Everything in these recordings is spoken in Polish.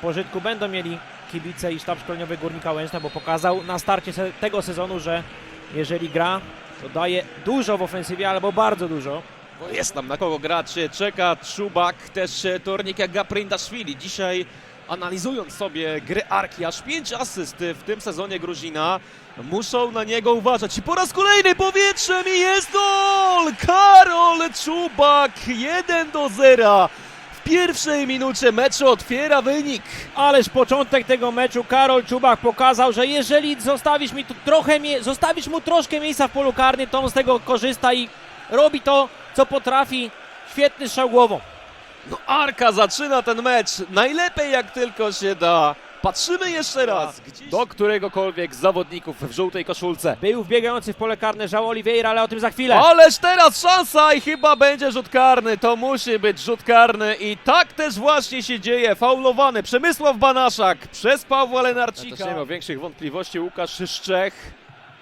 pożytku będą mieli kibice i sztab szkoleniowy Górnika Łęczna, bo pokazał na starcie tego sezonu, że jeżeli gra, to daje dużo w ofensywie, albo bardzo dużo. Bo Jest tam na kogo grać, czeka Czubak, też Tornik jak Gaprindaszwili. Dzisiaj analizując sobie gry Arki, aż 5 asyst w tym sezonie Gruzina, muszą na niego uważać. I po raz kolejny powietrzem i jest gol! Karol Czubak 1 do 0. Pierwszej minucie meczu otwiera wynik. Ależ początek tego meczu Karol Czubak pokazał, że jeżeli zostawisz mi tu trochę, zostawisz mu troszkę miejsca w polu karnym, to on z tego korzysta i robi to, co potrafi. Świetny strzał głową. No Arka zaczyna ten mecz najlepiej jak tylko się da. Patrzymy jeszcze raz gdzieś do któregokolwiek z zawodników w żółtej koszulce. Był wbiegający w pole karne Żał Oliveira, ale o tym za chwilę. Ależ teraz szansa i chyba będzie rzut karny. To musi być rzut karny i tak też właśnie się dzieje. Faulowany Przemysław Banaszak przez Pawła Lenarcika. Też nie miał większych wątpliwości Łukasz Szczech.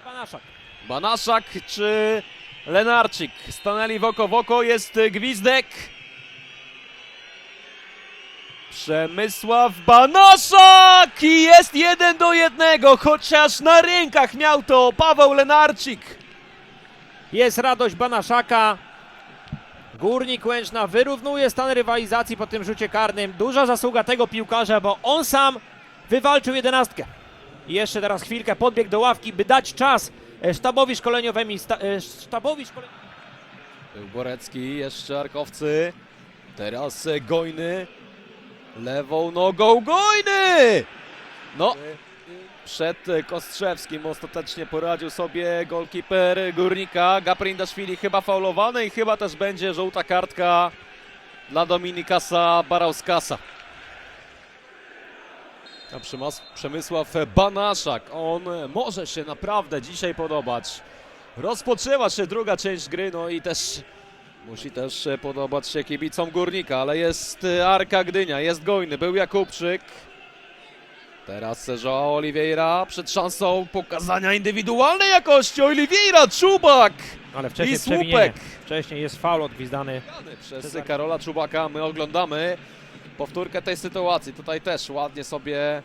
Banaszak. Banaszak czy Lenarczyk? Stanęli w oko w oko, jest gwizdek. Przemysław Banaszak i jest jeden do jednego, chociaż na rękach miał to Paweł Lenarczyk. Jest radość Banaszaka. Górnik Łęczna wyrównuje stan rywalizacji po tym rzucie karnym. Duża zasługa tego piłkarza, bo on sam wywalczył jedenastkę. I jeszcze teraz chwilkę podbiegł do ławki, by dać czas e, sztabowi szkoleniowemu. Sta, e, sztabowi szkole... Borecki, jeszcze Arkowcy. Teraz Gojny. Lewą nogą Gojny! No, przed Kostrzewskim ostatecznie poradził sobie golkiper Górnika. Gaprindaszwili chyba faulowany i chyba też będzie żółta kartka dla Dominikasa Barauskasa. A Przemysław Banaszak, on może się naprawdę dzisiaj podobać. Rozpoczęła się druga część gry, no i też musi też e, podobać się kibicom Górnika, ale jest e, Arka Gdynia, jest Gojny, był Jakubczyk. Teraz Joao Oliveira przed szansą pokazania indywidualnej jakości. Oliveira, Czubak Ale i wcześniej słupek. przewinienie. Wcześniej jest faul odgwizdany. Przez Karola Czubaka my oglądamy powtórkę tej sytuacji. Tutaj też ładnie sobie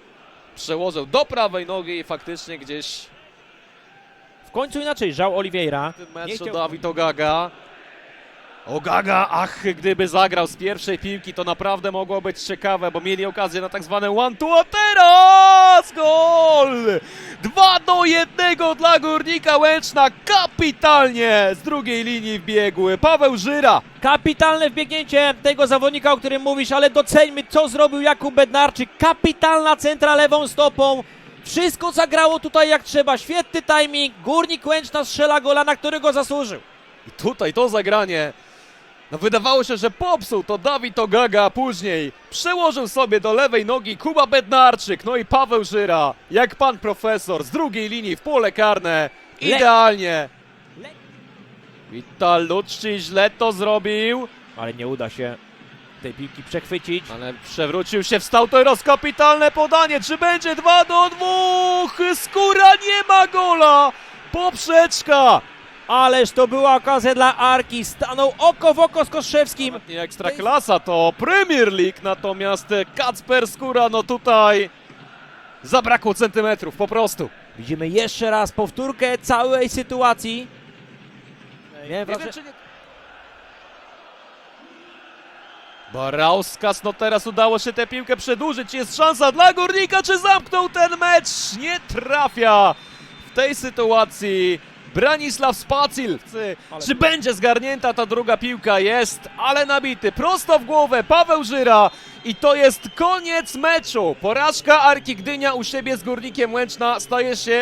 przełożył do prawej nogi i faktycznie gdzieś W końcu inaczej, Żał Oliveira. w tym meczu chciał- Dawid Ogaga. Ogaga, ach, gdyby zagrał z pierwszej piłki, to naprawdę mogło być ciekawe, bo mieli okazję na tak zwane one-two, a teraz gol! 2 do 1 dla Górnika Łęczna, kapitalnie z drugiej linii wbiegł Paweł Żyra. Kapitalne wbiegnięcie tego zawodnika, o którym mówisz, ale doceńmy, co zrobił Jakub Bednarczyk. Kapitalna centra lewą stopą. Wszystko zagrało tutaj jak trzeba. Świetny timing. Górnik Łęczna strzela gola, na którego zasłużył. I tutaj to zagranie. No wydawało się, że popsuł to Dawid Ogaga, a później przełożył sobie do lewej nogi Kuba Bednarczyk, no i Paweł Żyra, jak pan profesor z drugiej linii w pole karne. Idealnie. Wital Lucci źle to zrobił, Ale nie uda się tej piłki przechwycić. ale przewrócił się, wstał teraz kapitalne podanie. Czy będzie 2 do 2? Skóra nie ma gola. Poprzeczka. Ależ to była okazja dla Arki. Stanął oko w oko z Koszewskim. Nie ekstraklasa, to Premier League, natomiast Kacper Skóra, no tutaj zabrakło centymetrów po prostu. Widzimy jeszcze raz powtórkę całej sytuacji. Miałem wrażenie, Barauskas, no teraz udało się tę piłkę przedłużyć, jest szansa dla Górnika, czy zamknął ten mecz? Nie trafia w tej sytuacji Branisław Spacil. Czy- będzie zgarnięta ta druga piłka? Jest, ale nabity, prosto w głowę Paweł Żyra i to jest koniec meczu. Porażka Arki Gdynia u siebie z Górnikiem Łęczna staje się